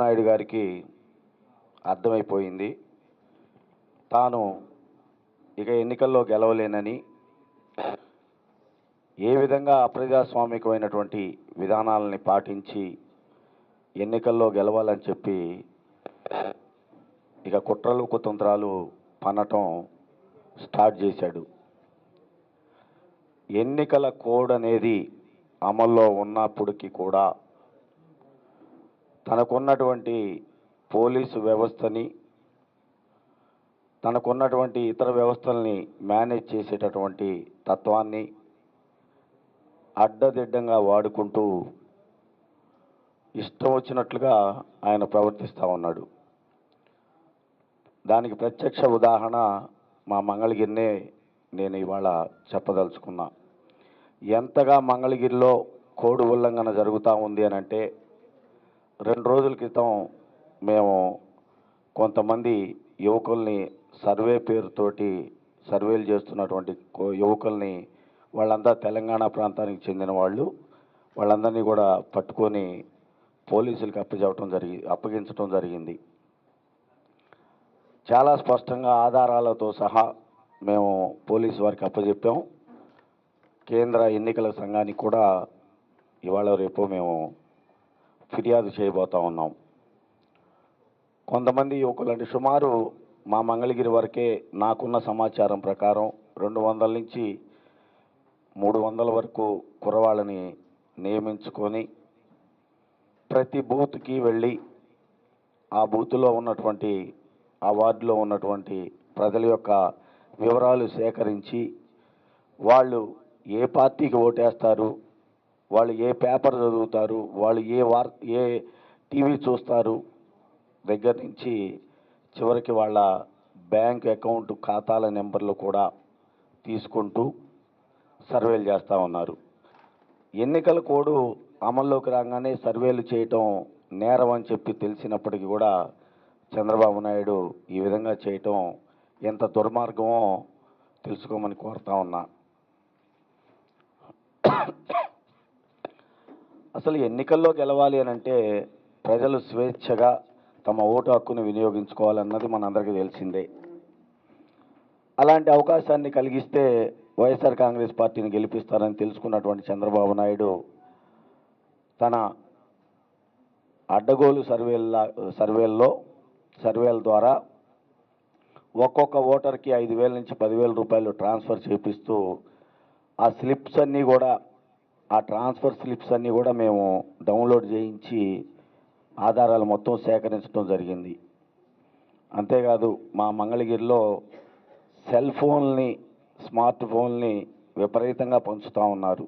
నాయుడు గారికి అర్థమైపోయింది. తాను ఇక ఎన్నికల్లో గెలవలేనని ఏ విధంగా అప్రజాస్వామికమైనటువంటి విధానాలని పాటించి ఎన్నికల్లో గెలవాలని చెప్పి ఇక కుట్రలు కుతంత్రాలు పనటం స్టార్ట్ చేశాడు. ఎన్నికల కోడ్ అనేది అమల్లో ఉన్నప్పటికీ కూడా తనకున్నటువంటి పోలీసు వ్యవస్థని తనకున్నటువంటి ఇతర వ్యవస్థల్ని మేనేజ్ చేసేటటువంటి తత్వాన్ని అడ్డదిడ్డంగా వాడుకుంటూ ఇష్టం వచ్చినట్లుగా ఆయన ప్రవర్తిస్తూ ఉన్నాడు. దానికి ప్రత్యక్ష ఉదాహరణ మా మంగళగిరినే నేను ఇవాళ చెప్పదలుచుకున్నా. ఎంతగా మంగళగిరిలో కోడు ఉల్లంఘన జరుగుతూ ఉంది అని అంటే రెండు రోజుల క్రితం మేము కొంతమంది యువకుల్ని సర్వే పేరుతోటి సర్వేలు చేస్తున్నటువంటి కో- యువకుల్ని వాళ్ళంతా తెలంగాణ ప్రాంతానికి చెందిన వాళ్ళు. వాళ్ళందరినీ కూడా పట్టుకొని పోలీసులకు అప్పచెప్పడం జరిగి అప్పగించడం జరిగింది. చాలా స్పష్టంగా ఆధారాలతో సహా మేము పోలీసు వారికి అప్పచెప్పాం కేంద్ర ఎన్నికల సంఘానికి కూడా ఇవాళ రేపు మేము ఫిర్యాదు చేయబోతా ఉన్నాం. కొంతమంది యువకులు అంటే సుమారు మా మంగళగిరి వరకే నాకున్న సమాచారం ప్రకారం రెండు వందల నుంచి మూడు వందల వరకు కురవాళ్ళని నియమించుకొని ప్రతి బూత్కి వెళ్ళి ఆ బూత్లో ఉన్నటువంటి ఆ వార్డులో ఉన్నటువంటి ప్రజల యొక్క వివరాలు సేకరించి వాళ్ళు ఏ పార్టీకి ఓటేస్తారు వాళ్ళు ఏ పేపర్ చదువుతారు వాళ్ళు ఏ వార్ ఏ టీవీ చూస్తారు దగ్గర నుంచి చివరికి వాళ్ళ బ్యాంక్ అకౌంట్ ఖాతాల నెంబర్లు కూడా తీసుకుంటూ సర్వేలు చేస్తూ ఉన్నారు. ఎన్నికల కోడ్ అమల్లోకి రాగానే సర్వేలు చేయటం నేరం అని చెప్పి తెలిసినప్పటికీ కూడా చంద్రబాబు నాయుడు ఈ విధంగా చేయటం ఎంత దుర్మార్గమో తెలుసుకోమని కోరుతా ఉన్నా. అసలు ఎన్నికల్లో గెలవాలి అని అంటే ప్రజలు స్వేచ్ఛగా తమ ఓటు హక్కును వినియోగించుకోవాలన్నది మనందరికీ తెలిసిందే. అలాంటి అవకాశాన్ని కలిగిస్తే వైఎస్ఆర్ కాంగ్రెస్ పార్టీని గెలిపిస్తారని తెలుసుకున్నటువంటి చంద్రబాబు నాయుడు తన అడ్డగోలు సర్వేల సర్వేల్లో సర్వేల ద్వారా ఒక్కొక్క ఓటర్కి ఐదు వేల నుంచి పదివేల రూపాయలు ట్రాన్స్ఫర్ చేపిస్తూ ఆ స్లిప్స్ అన్నీ కూడా ఆ ట్రాన్స్ఫర్ స్లిప్స్ అన్నీ కూడా మేము డౌన్లోడ్ చేయించి ఆధారాలు మొత్తం సేకరించడం జరిగింది. అంతేకాదు మా మంగళగిరిలో సెల్ ఫోన్ని స్మార్ట్ ఫోన్ని విపరీతంగా పంచుతూ ఉన్నారు.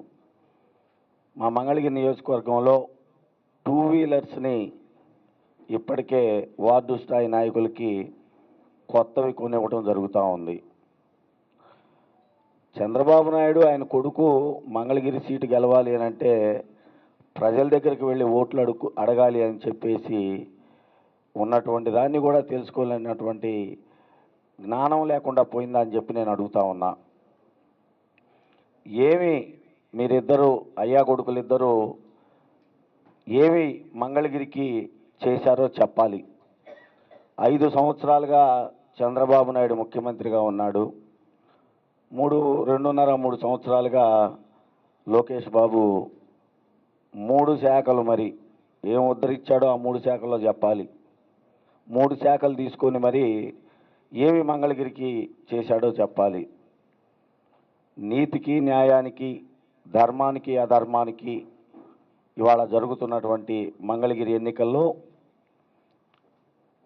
మా మంగళగిరి నియోజకవర్గంలో టూ వీలర్స్ని ఇప్పటికే వార్డు స్థాయి నాయకులకి కొత్తవి కొనివ్వడం జరుగుతూ ఉంది. చంద్రబాబు నాయుడు ఆయన కొడుకు మంగళగిరి సీటు గెలవాలి అని అంటే ప్రజల దగ్గరికి వెళ్ళి ఓట్లు అడుగు అడగాలి అని చెప్పేసి ఉన్నటువంటి దాన్ని కూడా తెలుసుకోలేనటువంటి జ్ఞానం లేకుండా పోయిందా అని చెప్పి నేను అడుగుతా ఉన్నా. ఏమి మీరిద్దరు అయ్యా కొడుకులిద్దరూ ఏమి మంగళగిరికి చేశారో చెప్పాలి. ఐదు సంవత్సరాలుగా చంద్రబాబు నాయుడు ముఖ్యమంత్రిగా ఉన్నాడు. మూడు రెండున్నర మూడు సంవత్సరాలుగా లోకేష్ బాబు మూడు శాఖలు మరి ఏం ఉద్ధరించాడో ఆ మూడు శాఖల్లో చెప్పాలి. మూడు శాఖలు తీసుకొని మరి ఏమి మంగళగిరికి చేశాడో చెప్పాలి. నీతికి న్యాయానికి ధర్మానికి అధర్మానికి ఇవాళ జరుగుతున్నటువంటి మంగళగిరి ఎన్నికల్లో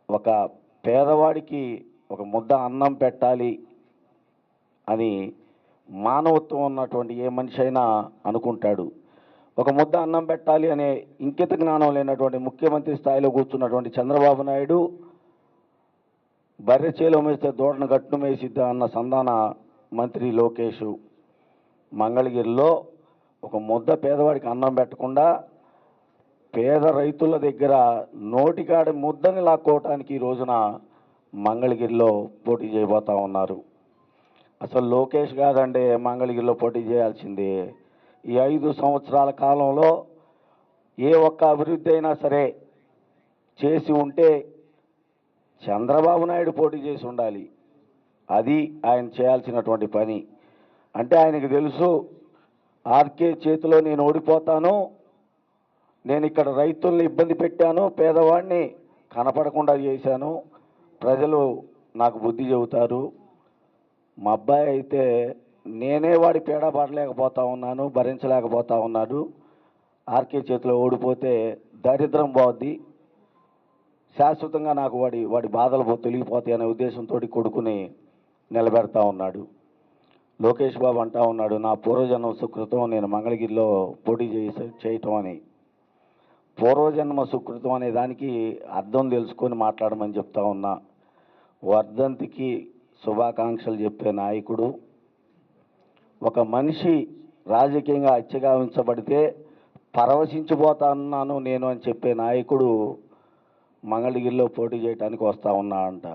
ఒక పేదవాడికి ఒక ముద్ద అన్నం పెట్టాలి అని మానవత్వం ఉన్నటువంటి ఏ మనిషి అయినా అనుకుంటాడు. ఒక ముద్ద అన్నం పెట్టాలి అనే ఇంకిత జ్ఞానం లేనటువంటి ముఖ్యమంత్రి స్థాయిలో కూర్చున్నటువంటి చంద్రబాబు నాయుడు బర్రె చేలో మేస్తే దూడను గట్టును మేసిద్దా అన్న సంధాన మంత్రి లోకేష్ మంగళగిరిలో ఒక ముద్ద పేదవాడికి అన్నం పెట్టకుండా పేద రైతుల దగ్గర నోటికాడి ముద్దని లాక్కోవటానికి ఈ రోజున మంగళగిరిలో పోటీ చేయబోతా ఉన్నారు. అసలు లోకేష్ కాదండి మంగళగిరిలో పోటీ చేయాల్సింది. ఈ ఐదు సంవత్సరాల కాలంలో ఏ ఒక్క అభివృద్ధి అయినా సరే చేసి ఉంటే చంద్రబాబు నాయుడు పోటీ చేసి ఉండాలి. అది ఆయన చేయాల్సినటువంటి పని. అంటే ఆయనకు తెలుసు ఆర్కే చేతిలో నేను ఓడిపోతాను నేను ఇక్కడ రైతుల్ని ఇబ్బంది పెట్టాను పేదవాడిని కనపడకుండా చేశాను ప్రజలు నాకు బుద్ధి చెబుతారు. మా అబ్బాయి అయితే నేనే వాడి పేడ పడలేకపోతా ఉన్నాను భరించలేకపోతా ఉన్నాడు. ఆర్కే చేతిలో ఓడిపోతే దరిద్రం పోద్ది. శాశ్వతంగా నాకు వాడి వాడి బాధలు పో- అనే ఉద్దేశంతో కొడుకుని నిలబెడతా ఉన్నాడు. లోకేష్ బాబు అంటా ఉన్నాడు నా పూర్వజన్మ సుకృతం నేను మంగళగిరిలో పోటీ చేసి చేయటం అని. పూర్వజన్మ సుకృతం అనే దానికి అర్థం తెలుసుకొని మాట్లాడమని చెప్తా ఉన్నా. వర్ధంతికి శుభాకాంక్షలు చెప్పే నాయకుడు. ఒక మనిషి రాజకీయంగా హత్యగావించబడితే పరవశించిపోతాన్నాను నేను అని చెప్పే నాయకుడు మంగళగిరిలో పోటీ చేయడానికి వస్తూ ఉన్నా అంట.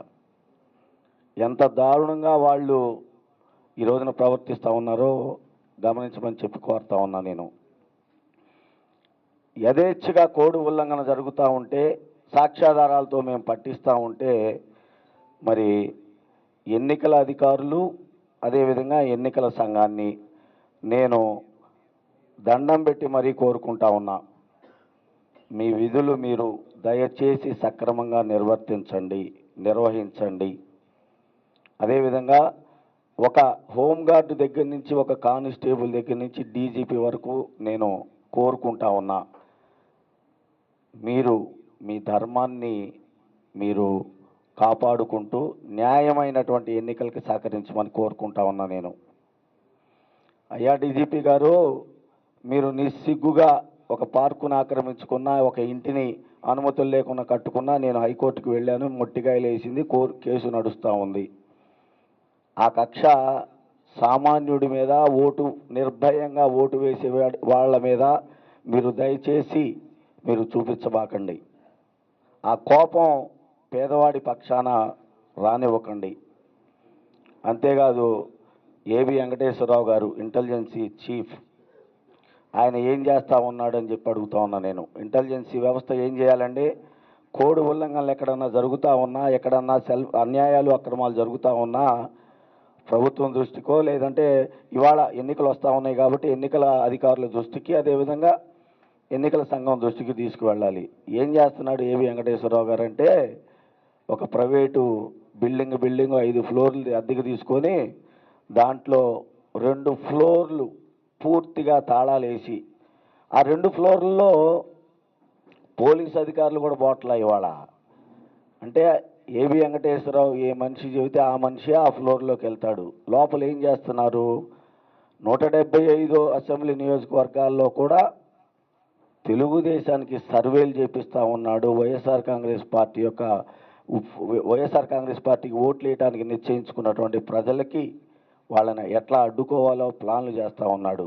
ఎంత దారుణంగా వాళ్ళు ఈ రోజున ప్రవర్తిస్తూ ఉన్నారో గమనించమని చెప్పి కోరుతా ఉన్నా నేను. యథేచ్ఛగా కోడి ఉల్లంఘన జరుగుతూ ఉంటే సాక్ష్యాధారాలతో మేము పట్టిస్తూ ఉంటే మరి ఎన్నికల అధికారులు అదేవిధంగా ఎన్నికల సంఘాన్ని నేను దండం పెట్టి మరీ కోరుకుంటా ఉన్నా. మీ విధులు మీరు దయచేసి సక్రమంగా నిర్వర్తించండి నిర్వహించండి. అదేవిధంగా ఒక హోంగార్డు దగ్గర నుంచి ఒక కానిస్టేబుల్ దగ్గర నుంచి డీజీపీ వరకు నేను కోరుకుంటా ఉన్నా. మీరు మీ ధర్మాన్ని మీరు కాపాడుకుంటూ న్యాయమైనటువంటి ఎన్నికలకి సహకరించమని కోరుకుంటా ఉన్నా నేను. అయ్యా డీజీపీ గారు మీరు నిస్సిగ్గుగా ఒక పార్కును ఆక్రమించుకున్న ఒక ఇంటిని అనుమతులు లేకుండా కట్టుకున్నా నేను హైకోర్టుకు వెళ్ళాను. మొట్టికాయలు వేసింది కోర్ కేసు నడుస్తూ ఉంది. ఆ కక్ష సామాన్యుడి మీద ఓటు నిర్భయంగా ఓటు వేసే వాళ్ళ మీద మీరు దయచేసి మీరు చూపించబాకండి. ఆ కోపం పేదవాడి పక్షాన రానివ్వకండి. అంతేకాదు ఏబి వెంకటేశ్వరరావు గారు ఇంటెలిజెన్సీ చీఫ్ ఆయన ఏం చేస్తూ ఉన్నాడని చెప్పి అడుగుతా ఉన్నా నేను. ఇంటెలిజెన్సీ వ్యవస్థ ఏం చేయాలండి? కోడ్ ఉల్లంఘనలు ఎక్కడన్నా జరుగుతూ ఉన్నా ఎక్కడన్నా సెల్ఫ్ అన్యాయాలు అక్రమాలు జరుగుతూ ఉన్నా ప్రభుత్వం దృష్టికో లేదంటే ఇవాళ ఎన్నికలు వస్తూ ఉన్నాయి కాబట్టి ఎన్నికల అధికారుల దృష్టికి అదేవిధంగా ఎన్నికల సంఘం దృష్టికి తీసుకువెళ్ళాలి. ఏం చేస్తున్నాడు ఏవి వెంకటేశ్వరరావు గారు అంటే ఒక ప్రైవేటు బిల్డింగ్ బిల్డింగ్ ఐదు ఫ్లోర్లు అద్దెకు తీసుకొని దాంట్లో రెండు ఫ్లోర్లు పూర్తిగా తాళాలు వేసి ఆ రెండు ఫ్లోర్లలో పోలీస్ అధికారులు కూడా బోట్ల ఇవాళ. అంటే ఏబి వెంకటేశ్వరరావు ఏ మనిషి చెబితే ఆ మనిషి ఆ ఫ్లోర్లోకి వెళ్తాడు. లోపల ఏం చేస్తున్నారు? నూట డెబ్బై ఐదు అసెంబ్లీ నియోజకవర్గాల్లో కూడా తెలుగుదేశానికి సర్వేలు చేపిస్తూ ఉన్నాడు వైఎస్ఆర్ కాంగ్రెస్ పార్టీ యొక్క వైఎస్ఆర్ కాంగ్రెస్ పార్టీకి ఓట్లు వేయడానికి నిశ్చయించుకున్నటువంటి ప్రజలకి వాళ్ళని ఎట్లా అడ్డుకోవాలో ప్లాన్లు చేస్తూ ఉన్నాడు.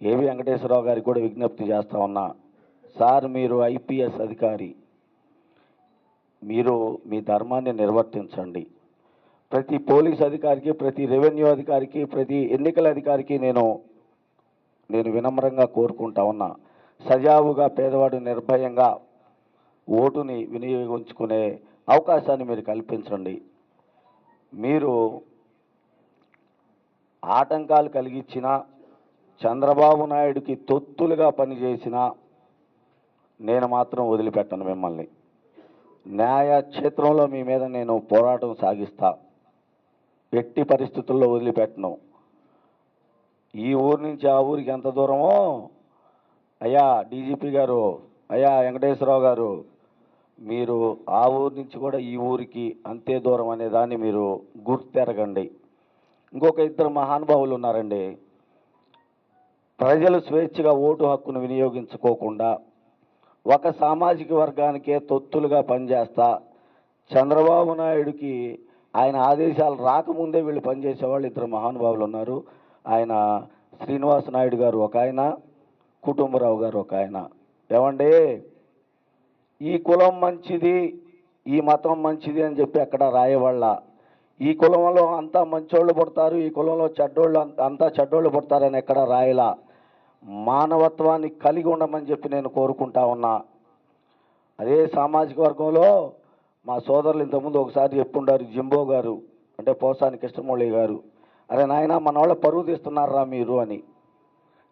ఏవి వెంకటేశ్వరరావు గారికి కూడా విజ్ఞప్తి చేస్తా ఉన్నా సార్ మీరు ఐపీఎస్ అధికారి. మీరు మీ ధర్మాన్ని నిర్వర్తించండి. ప్రతి పోలీస్ అధికారికి ప్రతి రెవెన్యూ అధికారికి ప్రతి ఎన్నికల అధికారికి నేను నేను వినమ్రంగా కోరుకుంటా ఉన్నా సజావుగా పేదవాడు నిర్భయంగా ఓటుని వినియోగించుకునే అవకాశాన్ని మీరు కల్పించండి. మీరు ఆటంకాలు కలిగించిన చంద్రబాబు నాయుడికి తొత్తులుగా పనిచేసిన నేను మాత్రం వదిలిపెట్టను మిమ్మల్ని. న్యాయ క్షేత్రంలో మీ మీద నేను పోరాటం సాగిస్తా. ఎట్టి పరిస్థితుల్లో వదిలిపెట్టను. ఈ ఊరు నుంచి ఆ ఊరికి ఎంత దూరమో? అయ్యా డీజీపీ గారు అయ్యా వెంకటేశ్వరరావు గారు మీరు ఆ ఊరు నుంచి కూడా ఈ ఊరికి అంతే దూరం అనే దాన్ని మీరు గుర్తెరగండి. ఇంకొక ఇద్దరు మహానుభావులు ఉన్నారండి. ప్రజలు స్వేచ్ఛగా ఓటు హక్కును వినియోగించుకోకుండా ఒక సామాజిక వర్గానికే తొత్తులుగా పనిచేస్తా చంద్రబాబు నాయుడికి ఆయన ఆదేశాలు రాకముందే వీళ్ళు పనిచేసేవాళ్ళు ఇద్దరు మహానుభావులు ఉన్నారు. ఆయన శ్రీనివాస నాయుడు గారు ఒక ఆయన కుటుంబరావు గారు ఒక ఆయన. ఏమండి? ఈ కులం మంచిది ఈ మతం మంచిది అని చెప్పి అక్కడ రాయవాళ్ళ. ఈ కులంలో అంతా మంచోళ్ళు పుడతారు ఈ కులంలో చెడ్డోళ్ళు అంత- అంతా చెడ్డోళ్ళు పుడతారని ఎక్కడ రాయలా. మానవత్వాన్ని కలిగి ఉండమని చెప్పి నేను కోరుకుంటా ఉన్నా. అదే సామాజిక వర్గంలో మా సోదరులు ఇంతకుముందు ఒకసారి చెప్పుండారు జింబో గారు అంటే పోసాని కృష్ణమౌళి గారు. అరే నాయన మన వాళ్ళ పరువు తీస్తున్నారా మీరు అని.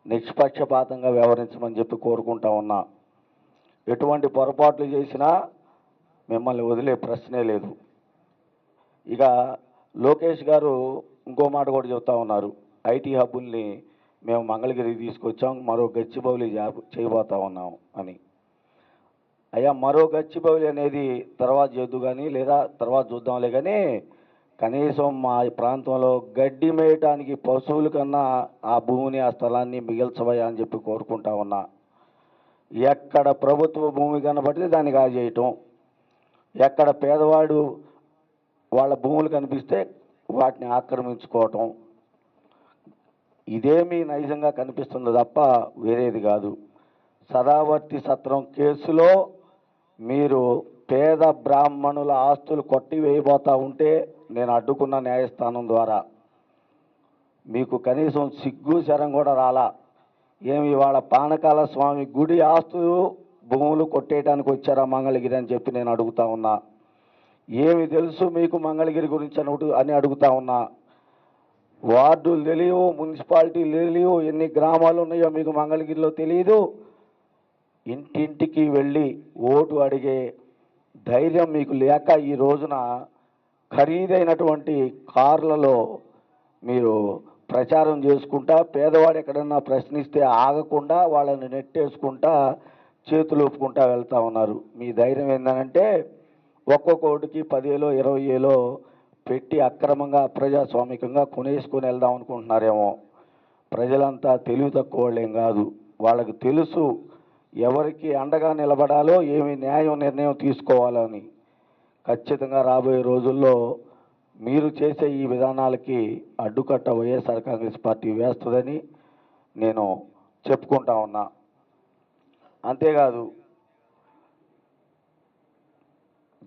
నిష్పక్షపాతంగా వ్యవహరించమని చెప్పి కోరుకుంటా ఉన్నా. ఎటువంటి పొరపాట్లు చేసినా మిమ్మల్ని వదిలే ప్రశ్నే లేదు. ఇక లోకేష్ గారు ఇంకో మాట కూడా చెప్తా ఉన్నారు. ఐటీ హబ్బుల్ని మేము మంగళగిరికి తీసుకొచ్చాం మరో గచ్చిబౌలి జా- చేయబోతా ఉన్నాం అని. అయ్యా మరో గచ్చిబౌలి అనేది తర్వాత చేద్దు కానీ లేదా తర్వాత చూద్దాంలే కానీ కనీసం మా ప్రాంతంలో గడ్డి మేయటానికి పశువుల కన్నా ఆ భూమిని ఆ స్థలాన్ని మిగిల్చవయ్యా అని చెప్పి కోరుకుంటా ఉన్నా. ఎక్కడ ప్రభుత్వ భూమి కనబడితే దాన్ని కాజేయటం. ఎక్కడ పేదవాడు వాళ్ళ భూములు కనిపిస్తే వాటిని ఆక్రమించుకోవటం. ఇదేమీ నైజంగా కనిపిస్తుంది తప్ప వేరేది కాదు. సదావర్తి సత్రం కేసులో మీరు పేద బ్రాహ్మణుల ఆస్తులు కొట్టివేయబోతా ఉంటే నేను అడ్డుకున్న న్యాయస్థానం ద్వారా. మీకు కనీసం సిగ్గు శరం కూడా రాలా. ఏమి ఇవాళ పానకాల స్వామి గుడి ఆస్తులు భూములు కొట్టేయడానికి వచ్చారా మంగళగిరి అని చెప్పి నేను అడుగుతా ఉన్నా. ఏమి తెలుసు మీకు మంగళగిరి గురించి అని అని అడుగుతా ఉన్నా. వార్డులు తెలియవు మున్సిపాలిటీలు తెలియవు ఎన్ని గ్రామాలు ఉన్నాయో మీకు మంగళగిరిలో తెలియదు ఇంటింటికి వెళ్ళి ఓటు అడిగే ధైర్యం మీకు లేక ఈ రోజున ఖరీదైనటువంటి కార్లలో మీరు ప్రచారం చేసుకుంటా పేదవాడు ఎక్కడన్నా ప్రశ్నిస్తే ఆగకుండా వాళ్ళని నెట్టేసుకుంటా చేతులు ఒప్పుకుంటా వెళ్తా ఉన్నారు. మీ ధైర్యం ఏంటంటే ఒక్కొక్కటికి పదేలో ఇరవై ఏలో పెట్టి అక్రమంగా ప్రజాస్వామికంగా కొనేసుకొని వెళ్దాం అనుకుంటున్నారేమో. ప్రజలంతా తెలివి తక్కువ వాళ్ళేం కాదు. వాళ్ళకి తెలుసు ఎవరికి అండగా నిలబడాలో ఏమి న్యాయం నిర్ణయం తీసుకోవాలని. ఖచ్చితంగా రాబోయే రోజుల్లో మీరు చేసే ఈ విధానాలకి అడ్డుకట్ట వైఎస్ఆర్ కాంగ్రెస్ పార్టీ వేస్తుందని నేను చెప్పుకుంటా ఉన్నా. అంతేకాదు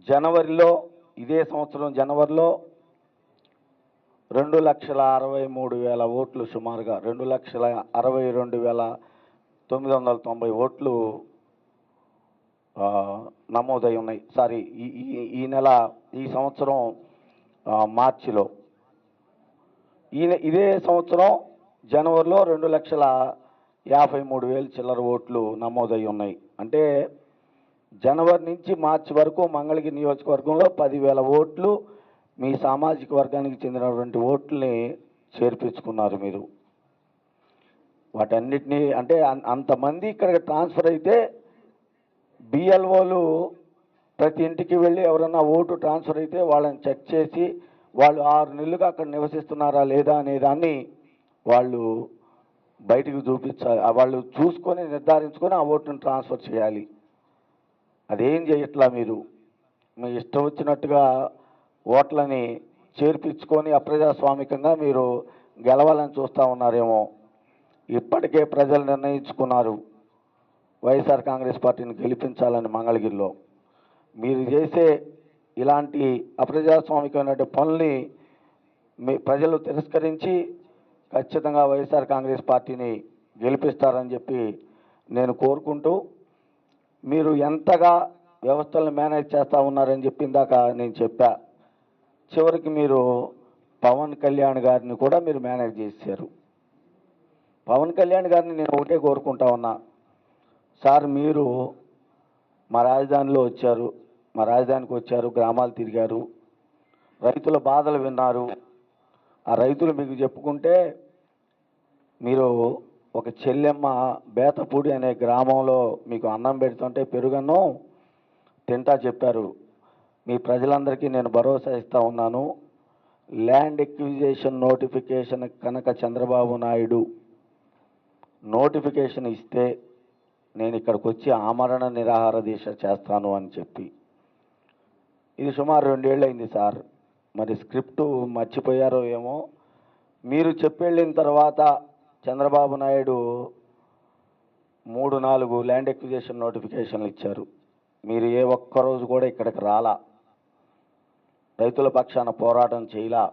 జనవరిలో ఇదే సంవత్సరం జనవరిలో రెండు లక్షల అరవై మూడు వేల ఓట్లు సుమారుగా రెండు లక్షల అరవై రెండు వేల తొమ్మిది వందల తొంభై ఓట్లు నమోదై ఉన్నాయి. సారీ ఈ ఈ- ఈ నెల ఈ సంవత్సరం మార్చిలో. ఈ ఇదే సంవత్సరం జనవరిలో రెండు లక్షల యాభై మూడు వేలు చిల్లర ఓట్లు నమోదై ఉన్నాయి. అంటే జనవరి నుంచి మార్చి వరకు మంగళగిరి నియోజకవర్గంలో పదివేల ఓట్లు మీ సామాజిక వర్గానికి చెందినటువంటి ఓట్లని చేర్పించుకున్నారు మీరు. వాటన్నిటినీ అంటే అంతమంది ఇక్కడికి ట్రాన్స్ఫర్ అయితే బిఎల్ఓలు ప్రతి ఇంటికి వెళ్ళి ఎవరన్నా ఓటు ట్రాన్స్ఫర్ అయితే వాళ్ళని చెక్ చేసి వాళ్ళు ఆరు నెలలుగా అక్కడ నివసిస్తున్నారా లేదా అనే దాన్ని వాళ్ళు బయటికి చూపించాలి వాళ్ళు చూసుకొని నిర్ధారించుకొని ఆ ఓటును ట్రాన్స్ఫర్ చేయాలి. అదేం చేయట్లా మీరు? మీ ఇష్టం వచ్చినట్టుగా ఓట్లని చేర్పించుకొని అప్రజాస్వామికంగా మీరు గెలవాలని చూస్తూ ఉన్నారేమో. ఇప్పటికే ప్రజలు నిర్ణయించుకున్నారు. వైఎస్ఆర్ కాంగ్రెస్ పార్టీని గెలిపించాలని మంగళగిరిలో. మీరు చేసే ఇలాంటి అప్రజాస్వామికమైన పనుల్ని మీ ప్రజలు తిరస్కరించి ఖచ్చితంగా వైఎస్ఆర్ కాంగ్రెస్ పార్టీని గెలిపిస్తారని చెప్పి నేను కోరుకుంటూ మీరు ఎంతగా వ్యవస్థలను మేనేజ్ చేస్తూ ఉన్నారని చెప్పి ఇందాక నేను చెప్పా. చివరికి మీరు పవన్ కళ్యాణ్ గారిని కూడా మీరు మేనేజ్ చేశారు. పవన్ కళ్యాణ్ గారిని నేను ఒకటే కోరుకుంటా ఉన్నా. సార్ మీరు మా రాజధానిలో వచ్చారు. మా రాజధానికి వచ్చారు గ్రామాలు తిరిగారు. రైతుల బాధలు విన్నారు. ఆ రైతులు మీకు చెప్పుకుంటే మీరు ఒక చెల్లెమ్మ బేతపూడి అనే గ్రామంలో మీకు అన్నం పెడుతుంటే పెరుగన్నం తింటా చెప్పారు. మీ ప్రజలందరికీ నేను భరోసా ఇస్తా ఉన్నాను. ల్యాండ్ ఎక్విజేషన్ నోటిఫికేషన్ కనుక చంద్రబాబు నాయుడు నోటిఫికేషన్ ఇస్తే నేను ఇక్కడికి వచ్చి ఆమరణ నిరాహార దీక్ష చేస్తాను అని చెప్పి. ఇది సుమారు రెండేళ్ళు అయింది సార్. మరి స్క్రిప్ట్ మర్చిపోయారో ఏమో. మీరు చెప్పెళ్ళిన తర్వాత చంద్రబాబు నాయుడు మూడు నాలుగు ల్యాండ్ ఎక్విజేషన్ నోటిఫికేషన్లు ఇచ్చారు. మీరు ఏ ఒక్క రోజు కూడా ఇక్కడికి రాలా. రైతుల పక్షాన పోరాటం చేయలా.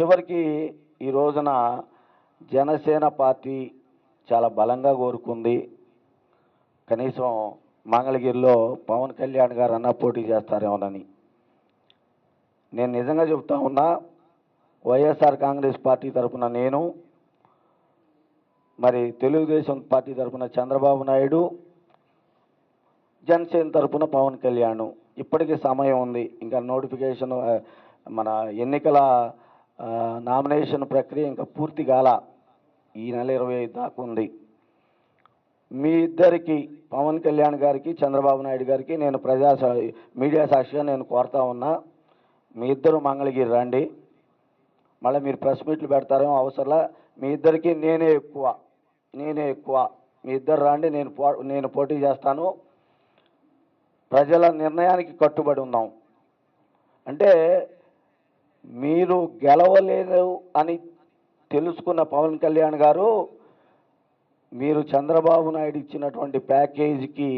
చివరికి ఈ రోజున జనసేన పార్టీ చాలా బలంగా కోరుకుంది. కనీసం మంగళగిరిలో పవన్ కళ్యాణ్ గారు అన్న పోటీ చేస్తారేమోనని. నేను నిజంగా చెప్తా ఉన్నా వైఎస్ఆర్ కాంగ్రెస్ పార్టీ తరఫున నేను మరి తెలుగుదేశం పార్టీ తరఫున చంద్రబాబు నాయుడు జనసేన తరఫున పవన్ కళ్యాణ్. ఇప్పటికీ సమయం ఉంది. ఇంకా నోటిఫికేషన్ మన ఎన్నికల నామినేషన్ ప్రక్రియ ఇంకా పూర్తి కాల. ఈ నెల ఇరవై ఐదు దాకా ఉంది. మీ ఇద్దరికి పవన్ కళ్యాణ్ గారికి చంద్రబాబు నాయుడు గారికి నేను ప్రజా మీడియా సాక్షిగా నేను కోరుతా ఉన్నా మీ ఇద్దరు మంగళగిరి రండి. మళ్ళీ మీరు ప్రెస్ మీట్లు పెడతారేమో అవసరంలా మీ ఇద్దరికి నేనే ఎక్కువ నేనే ఎక్కువ. మీ ఇద్దరు రండి నేను పో నేను పోటీ చేస్తాను. ప్రజల నిర్ణయానికి కట్టుబడి ఉందాం అంటే మీరు గెలవలేదు అని తెలుసుకున్న పవన్ కళ్యాణ్ గారు మీరు చంద్రబాబు నాయుడు ఇచ్చినటువంటి ప్యాకేజీకి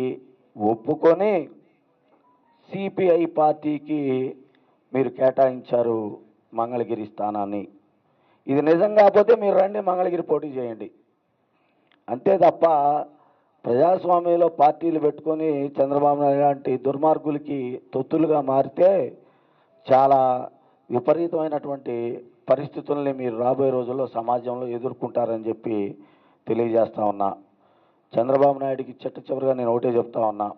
ఒప్పుకొని సిపిఐ పార్టీకి మీరు కేటాయించారు మంగళగిరి స్థానాన్ని. ఇది నిజం కాకపోతే మీరు రండి మంగళగిరి పోటీ చేయండి. అంతే తప్ప ప్రజాస్వామ్యంలో పార్టీలు పెట్టుకొని చంద్రబాబు నాయుడు లాంటి దుర్మార్గులకి తొత్తులుగా మారితే చాలా విపరీతమైనటువంటి పరిస్థితుల్ని మీరు రాబోయే రోజుల్లో సమాజంలో ఎదుర్కొంటారని చెప్పి తెలియజేస్తా ఉన్నా. చంద్రబాబు నాయుడికి చిట్ట చివరిగా నేను ఒకటే చెప్తా ఉన్నా.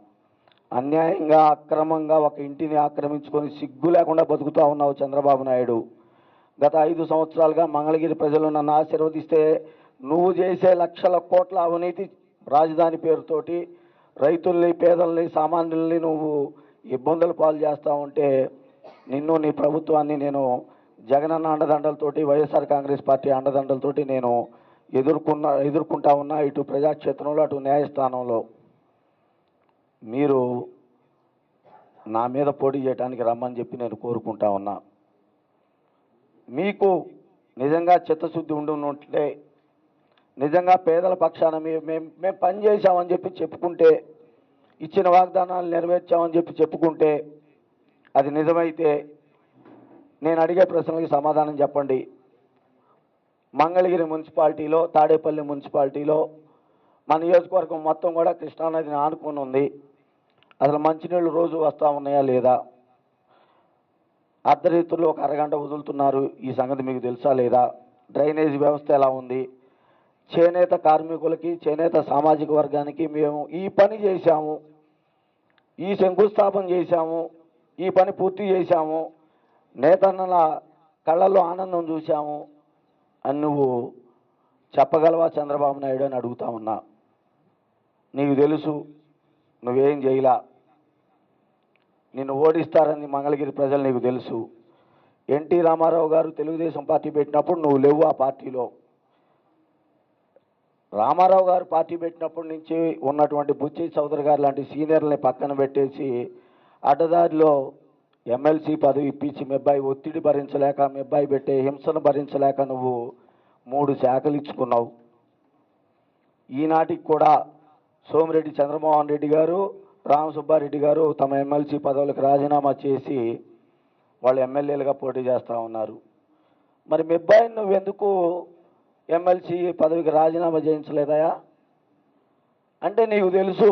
అన్యాయంగా అక్రమంగా ఒక ఇంటిని ఆక్రమించుకొని సిగ్గు లేకుండా బతుకుతా ఉన్నావు చంద్రబాబు నాయుడు. గత ఐదు సంవత్సరాలుగా మంగళగిరి ప్రజలు నన్ను ఆశీర్వదిస్తే నువ్వు చేసే లక్షల కోట్ల అవినీతి రాజధాని పేరుతోటి రైతుల్ని పేదల్ని సామాన్యుల్ని నువ్వు ఇబ్బందులు పాలు చేస్తూ ఉంటే నిన్ను నీ ప్రభుత్వాన్ని నేను జగనన్న అండదండలతోటి వైఎస్ఆర్ కాంగ్రెస్ పార్టీ అండదండలతోటి నేను ఎదుర్కొన్న ఎదుర్కొంటా ఉన్నా ఇటు ప్రజాక్షేత్రంలో అటు న్యాయస్థానంలో మీరు నా మీద పోటీ చేయడానికి రమ్మని చెప్పి నేను కోరుకుంటా ఉన్నా. మీకు నిజంగా చిత్తశుద్ధి ఉండుంటే నిజంగా పేదల పక్షాన మేము మేము మేము పని చేశామని చెప్పి చెప్పుకుంటే ఇచ్చిన వాగ్దానాలు నెరవేర్చామని చెప్పి చెప్పుకుంటే అది నిజమైతే నేను అడిగే ప్రశ్నలకి సమాధానం చెప్పండి. మంగళగిరి మున్సిపాలిటీలో తాడేపల్లి మున్సిపాలిటీలో మన నియోజకవర్గం మొత్తం కూడా కృష్ణానదిని ఆనుకొని ఉంది. అసలు మంచినీళ్ళు రోజు వస్తూ ఉన్నాయా లేదా? అర్ధరీతుల్లో ఒక అరగంట వదులుతున్నారు. ఈ సంగతి మీకు తెలుసా లేదా? డ్రైనేజ్ వ్యవస్థ ఎలా ఉంది? చేనేత కార్మికులకి చేనేత సామాజిక వర్గానికి మేము ఈ పని చేశాము. ఈ శంకుస్థాపన చేశాము. ఈ పని పూర్తి చేశాము. నేతన్నల కళ్ళల్లో ఆనందం చూశాము. అని నువ్వు చెప్పగలవా చంద్రబాబు నాయుడు అని అడుగుతా ఉన్నా? నీకు తెలుసు నువ్వేం చేయలా? నిన్ను ఓడిస్తారని మంగళగిరి ప్రజలు నీకు తెలుసు. ఎన్టీ రామారావు గారు తెలుగుదేశం పార్టీ పెట్టినప్పుడు నువ్వు లేవు ఆ పార్టీలో. రామారావు గారు పార్టీ పెట్టినప్పటి నుంచి ఉన్నటువంటి బుచ్చి చౌదరి గారు లాంటి సీనియర్లని పక్కన పెట్టేసి అడ్డదారిలో ఎమ్మెల్సీ పదవి ఇప్పించి మీ అబ్బాయి ఒత్తిడి భరించలేక మీ అబ్బాయి పెట్టే హింసను భరించలేక నువ్వు మూడు శాఖలు ఇచ్చుకున్నావు. ఈనాటికి కూడా సోమిరెడ్డి చంద్రమోహన్ రెడ్డి గారు రామసుబ్బారెడ్డి గారు తమ ఎమ్మెల్సీ పదవులకు రాజీనామా చేసి వాళ్ళు ఎమ్మెల్యేలుగా పోటీ చేస్తూ ఉన్నారు. మరి మీ అబ్బాయిని నువ్వెందుకు ఎమ్మెల్సీ పదవికి రాజీనామా చేయించలేదయా అంటే నీకు తెలుసు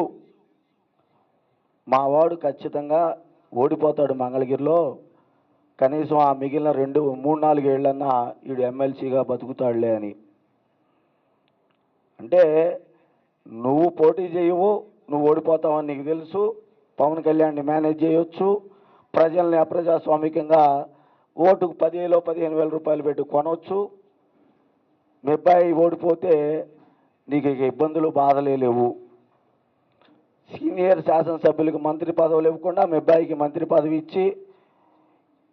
మా వాడు ఖచ్చితంగా ఓడిపోతాడు మంగళగిరిలో. కనీసం ఆ మిగిలిన రెండు మూడు నాలుగు ఏళ్ళన్నా వీడు ఎమ్మెల్సీగా బతుకుతాడులే అని. అంటే నువ్వు పోటీ చేయవు నువ్వు ఓడిపోతావని నీకు తెలుసు. పవన్ కళ్యాణ్ని మేనేజ్ చేయొచ్చు. ప్రజల్ని అప్రజాస్వామికంగా ఓటుకు పదివేలు పదిహేను వేల రూపాయలు పెట్టి కొనవచ్చు మీ అబ్బాయి ఓడిపోతే నీకు ఇక ఇబ్బందులు బాధలే లేవు. సీనియర్ శాసనసభ్యులకు మంత్రి పదవులు ఇవ్వకుండా మీ అబ్బాయికి మంత్రి పదవి ఇచ్చి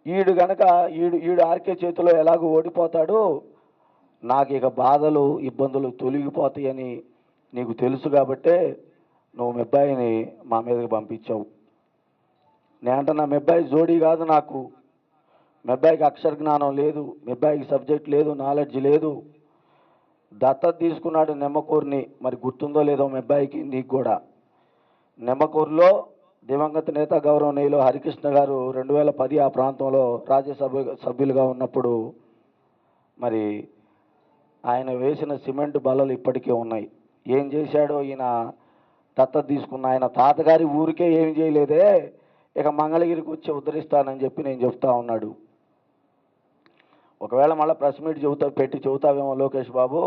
ఈడు గనక ఈడు ఈడు ఆర్కే చేతిలో ఎలాగో ఓడిపోతాడు నాకు ఇక బాధలు ఇబ్బందులు తొలగిపోతాయని నీకు తెలుసు కాబట్టే నువ్వు మీ అబ్బాయిని మా మీదకి పంపించావు. నేను అంటున్నా మీ అబ్బాయి జోడీ కాదు నాకు. మీ అబ్బాయికి అక్షర జ్ఞానం లేదు మీ అబ్బాయికి సబ్జెక్ట్ లేదు నాలెడ్జ్ లేదు. దత్తత తీసుకున్నాడు నిమ్మకూరిని. మరి గుర్తుందో లేదో మీ అబ్బాయికి నీకు కూడా. నిమ్మకూరులో దివంగత నేత గౌరవనీయులు హరికృష్ణ గారు రెండు వేల పది ఆ ప్రాంతంలో రాజ్యసభ సభ్యులుగా ఉన్నప్పుడు మరి ఆయన వేసిన సిమెంట్ బల్లలు ఇప్పటికే ఉన్నాయి. ఏం చేశాడో ఈయన దత్త తీసుకున్న ఆయన తాతగారి ఊరికే ఏం చేయలేదే ఇక మంగళగిరికి వచ్చి ఉద్ధరిస్తానని చెప్పి నేను చెప్తా ఉన్నాడు. ఒకవేళ మళ్ళీ ప్రెస్ మీట్ చెబుతా పెట్టి చెబుతావేమో లోకేష్ బాబు.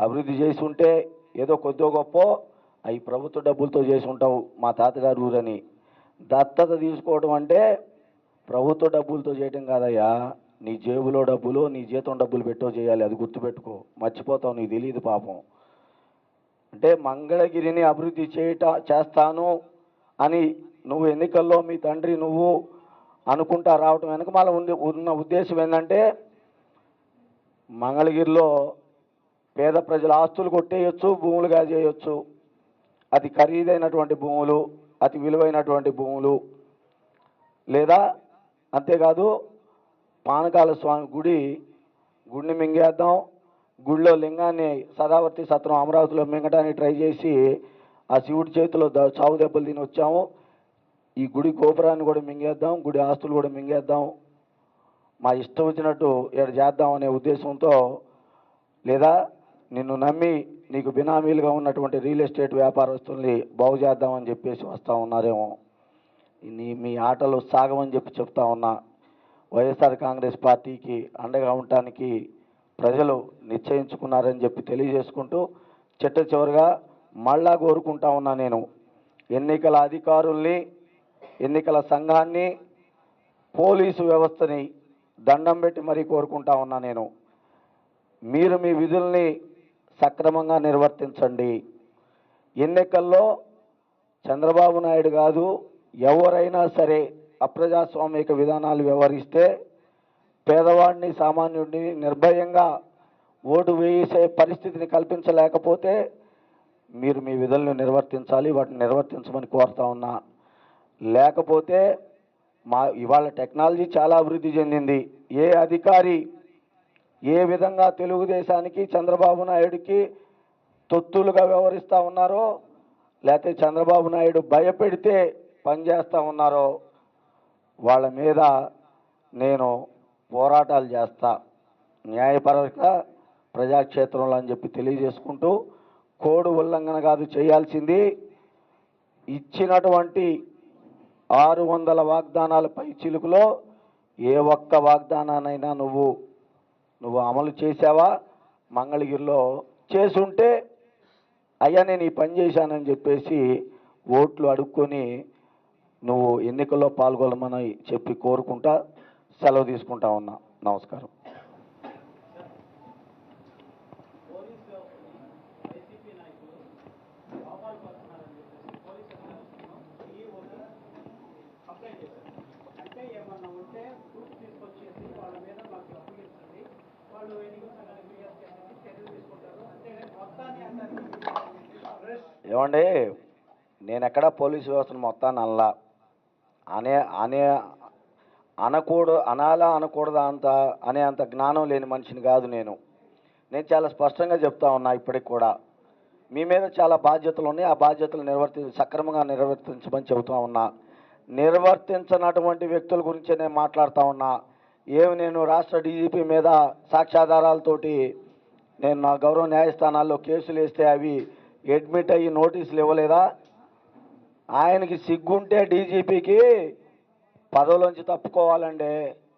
అభివృద్ధి చేసి ఉంటే ఏదో కొద్దిగా గొప్ప అవి ప్రభుత్వ డబ్బులతో చేసి ఉంటావు మా తాతగారు ఊరని. దత్తత తీసుకోవడం అంటే ప్రభుత్వ డబ్బులతో చేయటం కాదయ్యా. నీ జేబులో డబ్బులు నీ జీతం డబ్బులు పెట్టో చేయాలి. అది గుర్తుపెట్టుకో. మర్చిపోతావు నీకు తెలియదు పాపం. అంటే మంగళగిరిని అభివృద్ధి చేయట చేస్తాను అని నువ్వు ఎన్నికల్లో మీ తండ్రి నువ్వు అనుకుంటా రావటం వెనక మళ్ళీ ఉంది ఉన్న ఉద్దేశం ఏంటంటే మంగళగిరిలో పేద ప్రజల ఆస్తులు కొట్టేయచ్చు భూములుగా చేయొచ్చు అతి ఖరీదైనటువంటి భూములు అతి విలువైనటువంటి భూములు లేదా అంతేకాదు పానకాల స్వామి గుడి గుడిని మింగేద్దాం గుడిలో లింగాన్ని సదావర్తి సత్రం అమరావతిలో మింగడానికి ట్రై చేసి ఆ శివుడి చేతిలో చావు దెబ్బలు తిని వచ్చాము. ఈ గుడి గోపురాన్ని కూడా మింగేద్దాం గుడి ఆస్తులు కూడా మింగేద్దాం. మా ఇష్టం వచ్చినట్టు ఇక్కడ చేద్దాం అనే ఉద్దేశంతో లేదా నిన్ను నమ్మి నీకు బినామీలుగా ఉన్నటువంటి రియల్ ఎస్టేట్ వ్యాపారస్తుల్ని బాగు చేద్దామని చెప్పేసి వస్తూ ఉన్నారేమో. నీ మీ ఆటలు సాగమని చెప్పి చెప్తా ఉన్నా. వైఎస్ఆర్ కాంగ్రెస్ పార్టీకి అండగా ఉండటానికి ప్రజలు నిశ్చయించుకున్నారని చెప్పి తెలియజేసుకుంటూ చిట్ట చివరిగా మళ్ళా కోరుకుంటా ఉన్నా నేను. ఎన్నికల అధికారుల్ని ఎన్నికల సంఘాన్ని పోలీసు వ్యవస్థని దండం పెట్టి మరీ కోరుకుంటా ఉన్నా నేను. మీరు మీ విధుల్ని సక్రమంగా నిర్వర్తించండి. ఎన్నికల్లో చంద్రబాబు నాయుడు కాదు ఎవరైనా సరే అప్రజాస్వామిక విధానాలు వ్యవహరిస్తే పేదవాడిని సామాన్యుడిని నిర్భయంగా ఓటు వేసే పరిస్థితిని కల్పించలేకపోతే మీరు మీ విధులను నిర్వర్తించాలి వాటిని నిర్వర్తించమని కోరుతా ఉన్నా. లేకపోతే మా ఇవాళ టెక్నాలజీ చాలా అభివృద్ధి చెందింది. ఏ అధికారి ఏ విధంగా తెలుగుదేశానికి చంద్రబాబు నాయుడికి తొత్తులుగా వ్యవహరిస్తూ ఉన్నారో లేకపోతే చంద్రబాబు నాయుడు భయపెడితే పనిచేస్తూ ఉన్నారో వాళ్ళ మీద నేను పోరాటాలు చేస్తా. న్యాయపరంగా ప్రజాక్షేత్రంలో అని చెప్పి తెలియజేసుకుంటూ కోడ్ ఉల్లంఘన కాదు చేయాల్సింది. ఇచ్చినటువంటి ఆరు వందల వాగ్దానాలపై చిలుకులో ఏ ఒక్క వాగ్దానానైనా నువ్వు నువ్వు అమలు చేసావా మంగళగిరిలో చేసుంటే అయ్యా నేను ఈ పని చేశానని చెప్పేసి ఓట్లు అడుక్కొని నువ్వు ఎన్నికల్లో పాల్గొనమని చెప్పి కోరుకుంటా. సెలవు తీసుకుంటా ఉన్నా. నమస్కారం అంటే ఏమన్నా ఉంటే ప్రూఫ్ తీసుకొచ్చేసి వాళ్ళ మీద మాకు అప్పగించండి వాళ్ళు ఎన్నికల సంఘానికి ఫిర్యాదు చేసేసి చర్యలు తీసుకుంటారు అంతేగాని మొత్తాన్ని అందరినీ ఏమండి నేను ఎక్కడ పోలీస్ వ్యవస్థను మొత్తాన్ని అనలా. అనే అనే అనకూడదు అనాలా అనకూడదా అంత అనే అంత జ్ఞానం లేని మనిషిని కాదు నేను. నేను చాలా స్పష్టంగా చెప్తా ఉన్నా ఇప్పటికి కూడా. మీ మీద చాలా బాధ్యతలు ఉన్నాయి. ఆ బాధ్యతలు నిర్వర్తి సక్రమంగా నిర్వర్తించమని చెబుతా ఉన్నా. నిర్వర్తించనటువంటి వ్యక్తుల గురించే నేను మాట్లాడుతూ ఉన్నా. ఏమి నేను రాష్ట్ర డీజీపీ మీద సాక్ష్యాధారాలతోటి నేను నా గౌరవ న్యాయస్థానాల్లో కేసులు వేస్తే అవి అడ్మిట్ అయ్యి నోటీసులు ఇవ్వలేదా? ఆయనకి సిగ్గుంటే డీజీపీకి పదవులోంచి తప్పుకోవాలండి.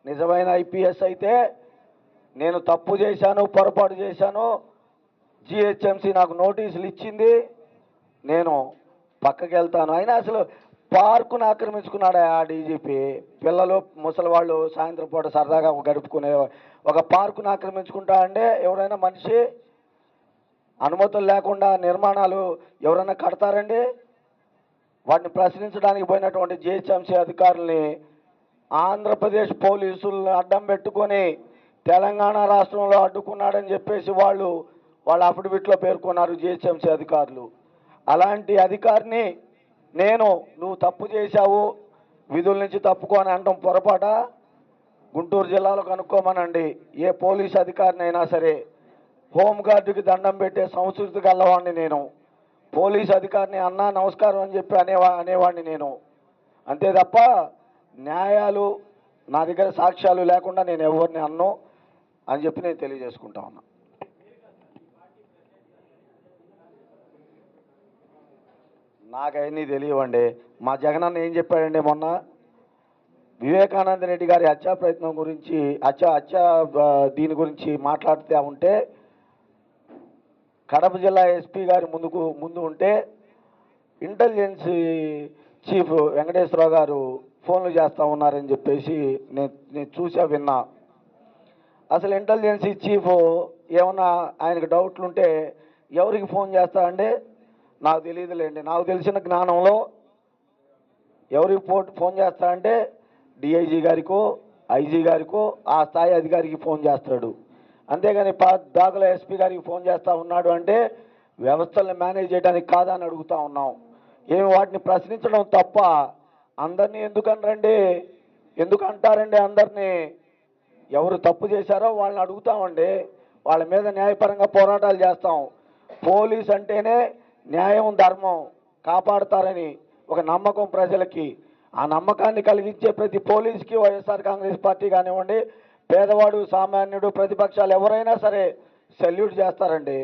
నిజమైన ఐపీఎస్ అయితే నేను తప్పు చేశాను పొరపాటు చేశాను జిహెచ్ఎంసి నాకు నోటీసులు ఇచ్చింది నేను పక్కకి వెళ్తాను అయినా అసలు పార్కును ఆక్రమించుకున్నాడు ఆ డీజీపీ పిల్లలు ముసలి వాళ్ళు సాయంత్రం పూట సరదాగా గడుపుకునే ఒక పార్కును ఆక్రమించుకుంటా అంటే ఎవరైనా మనిషి అనుమతులు లేకుండా నిర్మాణాలు ఎవరైనా కడతారండి? వాటిని ప్రశ్నించడానికి పోయినటువంటి జిహెచ్ఎంసీ అధికారుల్ని ఆంధ్రప్రదేశ్ పోలీసులను అడ్డం పెట్టుకొని తెలంగాణ రాష్ట్రంలో అడ్డుకున్నాడని చెప్పేసి వాళ్ళు వాళ్ళ అఫిడవిట్లో పేర్కొన్నారు జిహెచ్ఎంసీ అధికారులు. అలాంటి అధికారిని నేను నువ్వు తప్పు చేశావు విధుల నుంచి తప్పుకో అని అనడం పొరపాట? గుంటూరు జిల్లాలో కనుక్కోమనండి. ఏ పోలీస్ అధికారినైనా సరే హోంగార్డుకి దండం పెట్టే సంస్కృతి గలవాడిని నేను. పోలీస్ అధికారిని అన్నా నమస్కారం అని చెప్పి అనేవా అనేవాడిని నేను. అంతే తప్ప న్యాయాలు నా దగ్గర సాక్ష్యాలు లేకుండా నేను ఎవరిని అన్ను అని చెప్పి నేను తెలియజేసుకుంటా ఉన్నా. నాకు తెలియవండి. మా జగనన్న ఏం చెప్పాడండి మొన్న? వివేకానంద రెడ్డి గారి హత్యా ప్రయత్నం గురించి హత్య హత్య దీని గురించి మాట్లాడుతూ ఉంటే కడప జిల్లా ఎస్పీ గారి ముందుకు ముందు ఉంటే ఇంటెలిజెన్స్ చీఫ్ వెంకటేశ్వరరావు గారు ఫోన్లు చేస్తూ ఉన్నారని చెప్పేసి నేను నేను చూసా విన్నా. అసలు ఇంటెలిజెన్స్ చీఫ్ ఏమన్నా ఆయనకు డౌట్లు ఉంటే ఎవరికి ఫోన్ చేస్తారంటే నాకు తెలియదులేండి. నాకు తెలిసిన జ్ఞానంలో ఎవరికి ఫో ఫోన్ చేస్తారంటే డిఐజీ గారికో ఐజీ గారికో ఆ స్థాయి అధికారికి ఫోన్ చేస్తాడు. అంతేగాని పా దాఖల ఎస్పీ గారికి ఫోన్ చేస్తూ ఉన్నాడు అంటే వ్యవస్థలను మేనేజ్ చేయడానికి కాదని అడుగుతా ఉన్నాం. ఏమి వాటిని ప్రశ్నించడం తప్ప అందరినీ ఎందుకనరండి? ఎందుకు అంటారండి అందరినీ? ఎవరు తప్పు చేశారో వాళ్ళని అడుగుతామండి. వాళ్ళ మీద న్యాయపరంగా పోరాటాలు చేస్తాం. పోలీస్ అంటేనే న్యాయం ధర్మం కాపాడతారని ఒక నమ్మకం ప్రజలకి. ఆ నమ్మకాన్ని కలిగించే ప్రతి పోలీస్కి వైఎస్ఆర్ కాంగ్రెస్ పార్టీ కానివ్వండి పేదవాడు సామాన్యుడు ప్రతిపక్షాలు ఎవరైనా సరే సెల్యూట్ చేస్తారండి.